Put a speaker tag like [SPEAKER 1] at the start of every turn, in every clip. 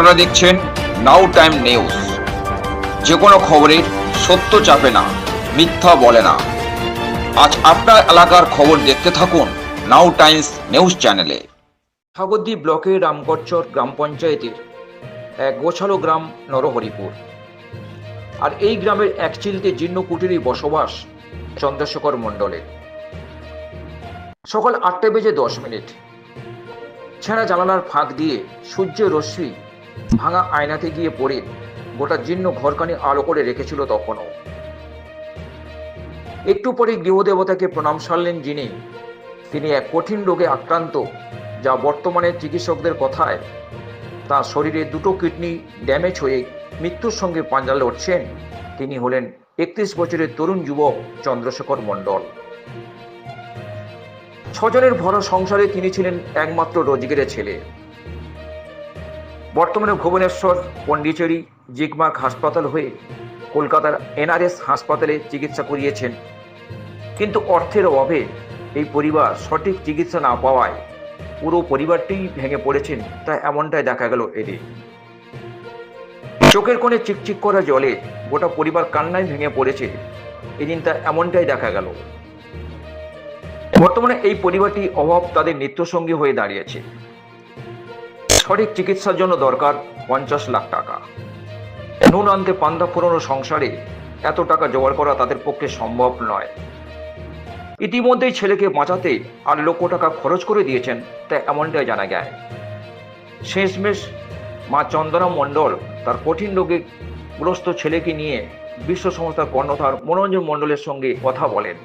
[SPEAKER 1] আপনারা দেখছেন নাও time news যে কোনো খবরের সত্য চাপে না, মিথ্যা বলে না। আজ আপনার এলাকার খবর দেখতে থাকুন নাও টাইমস নিউজ চ্যানেলে সাগরদ্বী ব্লকের রামগড়চর গ্রাম পঞ্চায়েতের এক গোছালো গ্রাম, নরহরিপুর। আর এই গ্রামের এক চিলতে জীর্ণ কুটিরই বসবাস চন্দ্রশেখর মণ্ডলের। সকাল আটটা বেজে দশ মিনিট। ছেঁড়া জানালার ফাঁক দিয়ে সূর্যের রশ্মি ভাঙা আয়নাতে গিয়ে পড়ে, গোটা জীর্ণ ঘরখানি আলো করে রেখেছিল তখনও। একটু পরে গৃহদেবতাকে প্রণাম সারলেন যিনি। তিনি এক কঠিন রোগে আক্রান্ত, যা বর্তমানে চিকিৎসকদের কথায়, তার শরীরে দুটো কিডনি ড্যামেজ হয়ে মৃত্যুর সঙ্গে পাঞ্জা লড়ছেন। তিনি হলেন একত্রিশ বছরের তরুণ যুবক চন্দ্রশেখর মণ্ডল। ছজনের ভরা সংসারে তিনি ছিলেন একমাত্র রোজগেরের ছেলে। বর্তমানে ভুবনেশ্বর, পন্ডিচেরি জিগমার্ক হাসপাতাল হয়ে কলকাতার এনআরএস হাসপাতালে চিকিৎসা করিয়েছেন। কিন্তু অর্থের অভাবে এই পরিবার সঠিক চিকিৎসা না পাওয়ায় পুরো পরিবারটিই ভেঙে পড়েছেন, তা এমনটাই দেখা গেল এদিন। চোখের কোণে চিকচিক করা জলে গোটা পরিবার কান্নায় ভেঙে পড়েছে, এদিন তা এমনটাই দেখা গেল। বর্তমানে এই পরিবারটি অভাব তাদের নিত্যসঙ্গী হয়ে দাঁড়িয়েছে। সঠিক চিকিৎসার জন্য দরকার পঞ্চাশ লাখ টাকা। নুন আনতে পান্তা পুরনো সংসারে এত টাকা জোগাড় করা তাদের পক্ষে সম্ভব নয়। ইতিমধ্যেই ছেলেকে বাঁচাতে আর লক্ষ টাকা খরচ করে দিয়েছেন, তা এমনটাই জানা যায়। শেষমেশ মা চন্দনা মণ্ডল তার কঠিন রোগে গ্রস্ত ছেলেকে নিয়ে বিশ্ব সংস্থার কর্ণধার মনোরঞ্জন মণ্ডলের সঙ্গে কথা বলেন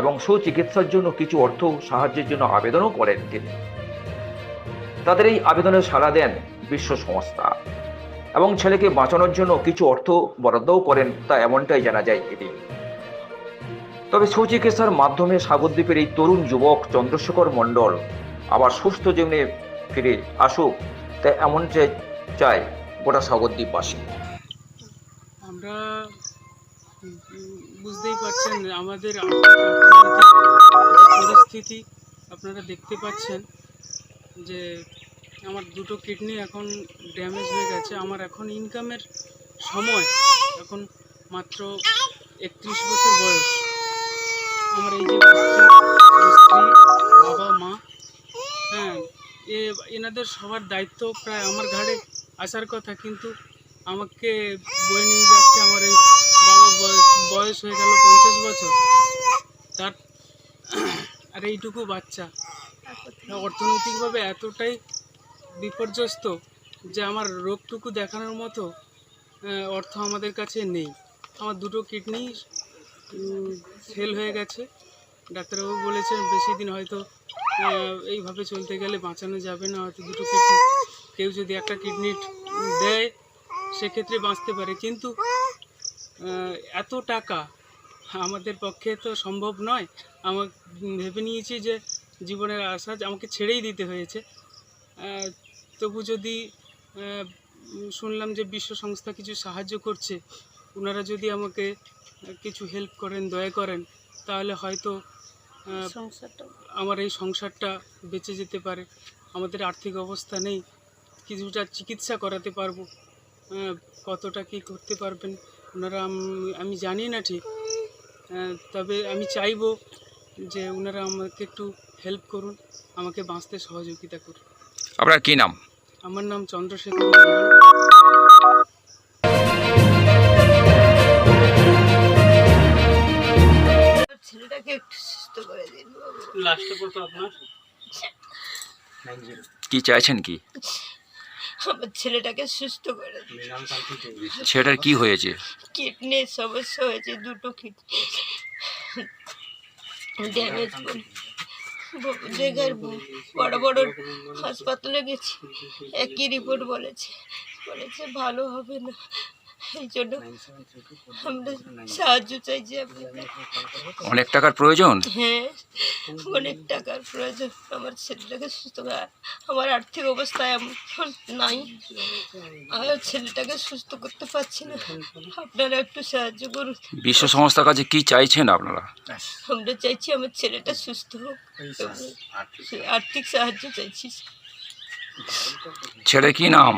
[SPEAKER 1] এবং সুচিকিৎসার জন্য কিছু অর্থ সাহায্যের জন্য আবেদনও করেন তিনি। তাদের এই আবেদনে সাড়া দেন বিশ্ব সংস্থা। এবং ছেলেকে বাঁচানোর জন্য কিছু অর্থ বরাদ্দও করেন তা এমনটাই জানা যায় এদিন তবে সুচিকিৎসার মাধ্যমে সাগরদ্বীপের এই তরুণ যুবক চন্দ্রশেখর মণ্ডল আবার সুস্থ জীবনে ফিরে আসুক, তা এমনটাই চায় গোটা সাগরদ্বীপবাসী
[SPEAKER 2] আমরা বুঝতেই পারছেন, আমাদের পরিস্থিতি আপনারা দেখতে পাচ্ছেন। যে আমার দুটো কিডনি এখন ড্যামেজ হয়ে গেছে, আমার এখন ইনকামের সময় এখন মাত্র একত্রিশ বছর বয়স। আমার এই যে বাবা, মা হ্যাঁ এ এনাদের সবার দায়িত্ব প্রায় আমার ঘাড়ে আসার কথা, কিন্তু আমাকে বয়ে নিয়ে যাচ্ছে আমার এই বাবার বয়স বয়স হয়ে গেল পঞ্চাশ বছর। তার আর এইটুকু বাচ্চা। অর্থনৈতিকভাবে এতটাই বিপর্যস্ত যে আমার রোগটুকু দেখানোর মতো অর্থ আমাদের কাছে নেই। আমার দুটো কিডনি ফেল হয়ে গেছে। ডাক্তারবাবু বলেছেন বেশি দিন হয়তো এইভাবে চলতে গেলে বাঁচানো যাবে না, হয়তো দুটো কিডনি। কেউ যদি একটা কিডনি দেয়, সেক্ষেত্রে বাঁচতে পারে। কিন্তু এত টাকা আমাদের পক্ষে তো সম্ভব নয়। আমার ভেবে নিয়েছি যে জীবনের আশা আমাকে ছেড়েই দিতে হয়েছে। তবু যদি শুনলাম যে বিশ্ব সংস্থা কিছু সাহায্য করছে ওনারা যদি আমাকে কিছু হেল্প করেন দয়া করেন তাহলে হয়তো আমার এই সংসারটা বেঁচে যেতে পারে। আমাদের আর্থিক অবস্থা নেই কিছুটা চিকিৎসা করাতে পারব কতটা কী করতে পারবেন ওনারা আমি জানি না ঠিক। তবে আমি চাইব যে ওনারা আমাকে একটু হেল্প করুন আমাকে বাঁচতে সহযোগিতা করুন।
[SPEAKER 1] আপনার কি নাম?
[SPEAKER 2] আমার নাম চন্দ্রশেখর মণ্ডল।
[SPEAKER 3] ছেলেটাকে একটু সুস্থ করে দিন
[SPEAKER 2] লাস্টে কত আপনার?
[SPEAKER 1] কি চাইছেন কি?
[SPEAKER 3] আমার ছেলেটাকে সুস্থ করে দিন।
[SPEAKER 1] ছেলেটার কি হয়েছে?
[SPEAKER 3] কিডনির সমস্যা হয়েছে দুটো কিডনি ড্যামেজ করে জায়গার ব- বড় বড় হাসপাতালে গেছি। একই রিপোর্ট বলেছে। বলেছে ভালো হবে না। এই জন্য আমরা সাহায্য চাইছি আপনাদের
[SPEAKER 1] অনেক টাকার প্রয়োজন?
[SPEAKER 3] হ্যাঁ অনেক টাকার প্রয়োজন। আমার ছেলেটাকে সুস্থ করা আমার আর্থিক অবস্থা এমন নাই। আমার ছেলেটাকে সুস্থ করতে পারছি না। আপনারা একটু সাহায্য করুন।
[SPEAKER 1] বিশ্ব সংস্থার কাছে কি চাইছেন আপনারা?
[SPEAKER 3] আমরা চাইছি আমার ছেলেটা সুস্থ হোক। আর্থিক সাহায্য চাইছি।
[SPEAKER 1] ছেলে কি নাম?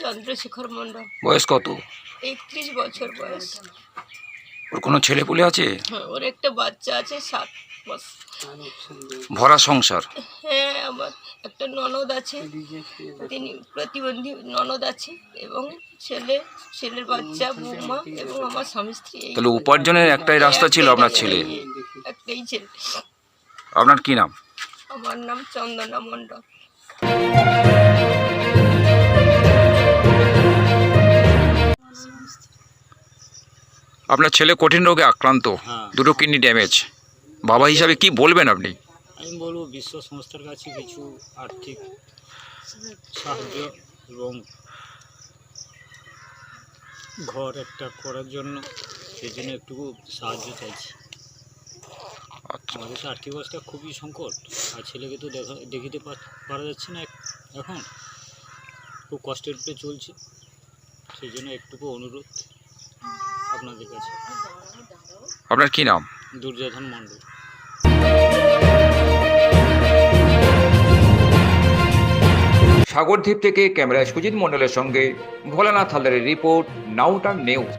[SPEAKER 3] চন্দ্রশেখর মণ্ডল
[SPEAKER 4] বয়স কত?
[SPEAKER 3] একত্রিশ বছর বয়স।
[SPEAKER 4] ওর কোনো ছেলে পুলে আছে?
[SPEAKER 3] হ্যাঁ, ওর একটা বাচ্চা আছে সাত বছর।
[SPEAKER 4] ভরা সংসার?
[SPEAKER 3] হ্যাঁ আমার একটা ননদ আছে। তিনি প্রতিবন্ধী ননদ আছে এবং ছেলে ছেলের বাচ্চা বৌমা এবং আমার স্বামী স্ত্রী।
[SPEAKER 4] তাহলে উপার্জনের একটাই রাস্তা ছিল আপনার ছেলে?
[SPEAKER 3] একটাই ছেলে।
[SPEAKER 4] আপনার কি নাম?
[SPEAKER 3] আমার নাম চন্দনা মণ্ডল।
[SPEAKER 4] আপনার ছেলে কঠিন রোগে আক্রান্ত
[SPEAKER 5] হ্যাঁ।
[SPEAKER 4] দুটো কিডনি ড্যামেজ বাবা হিসাবে কি বলবেন আপনি?
[SPEAKER 5] আমি বলব বিশ্ব সংস্থার কাছে কিছু আর্থিক সাহায্য এবং ঘর একটা করার জন্য সেই জন্য একটু সাহায্য চাইছি।
[SPEAKER 4] আচ্ছা।
[SPEAKER 5] আমাদের তো আর্থিক অবস্থা খুবই সংকট আর ছেলেকে তো দেখা দেখিতে পা- পারা যাচ্ছে না এক- এখন। খুব কষ্টের উপরে চলছে সেই জন্য একটুকু অনুরোধ। আপনাদের কাছে
[SPEAKER 4] আপনার কি নাম?
[SPEAKER 5] দুর্যোধন মণ্ডল।
[SPEAKER 1] সাগরদ্বীপ থেকে ক্যামেরায় সুজিত মন্ডলের সঙ্গে ভোলানাথ হালদারের রিপোর্ট নাউটার নিউজ।